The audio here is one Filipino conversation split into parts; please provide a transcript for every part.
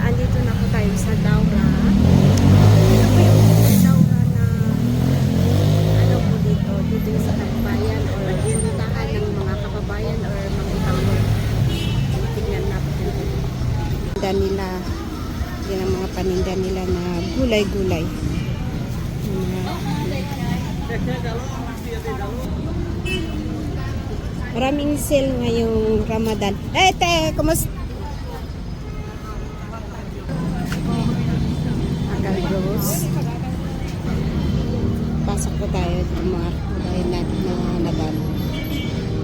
andito na po tayo sa Daura. Ito po yung Daura na ano po dito, dito sa kababayan or puntahan ng mga kababayan or mga ibang tignan natin. Paninda nila, yan ang mga paninda nila na gulay-gulay. Maraming sale ngayong Ramadan. Eh, te, kumusta? Akal Rose. Pasok po tayo ng mga kabayan natin na nagano.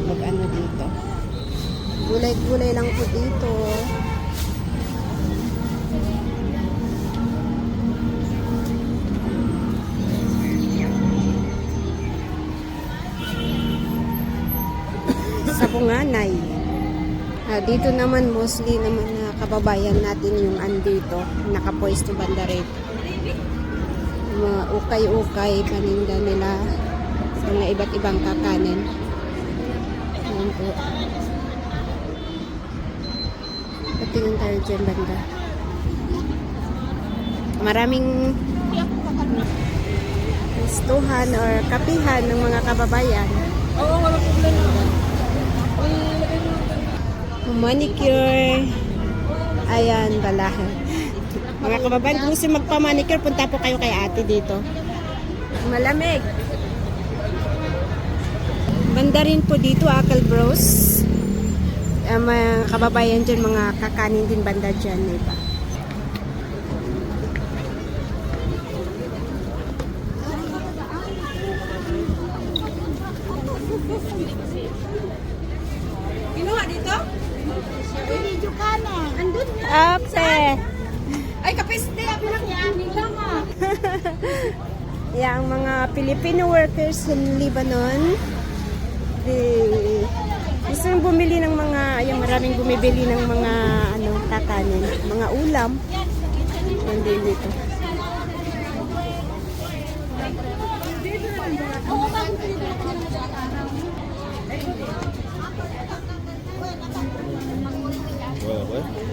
Mag ano dito. Gulay-gulay lang po dito. sa Bunganay. Ah, dito naman mostly naman na kababayan natin yung andito, nakapwesto banda. Mga ukay-ukay paninda nila mga iba't ibang kakanin. Ayan po. Patingin tayo dyan banda. Maraming istuhan or kapihan ng mga kababayan. Oo, wala problema. manicure. Ayan, bala. Mga kababayan, kung gusto magpa-manicure, punta po kayo kay ate dito. Malamig. Banda rin po dito, Akal Bros. Uh, mga kababayan dyan, mga kakanin din banda dyan, iba. Kinuha Yang mga Filipino workers in Lebanon, di, gusto yung bumili ng mga, yung maraming bumibili ng mga ano, kakanin, mga ulam. Hindi dito. What?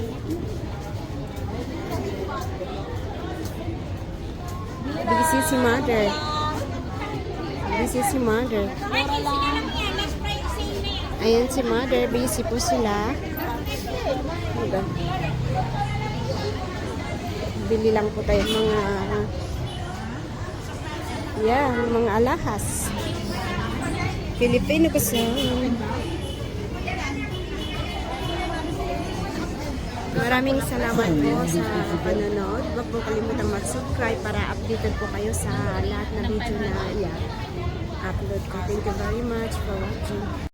Busy si mother. Busy si mother. Ayan si mother, busy po sila. Bili lang po tayo mga yeah, mga alahas. Filipino kasi. Maraming salamat po sa panonood. Huwag po kalimutang mag-subscribe para updated po kayo sa lahat na video na i-upload ko. Thank you very much for watching.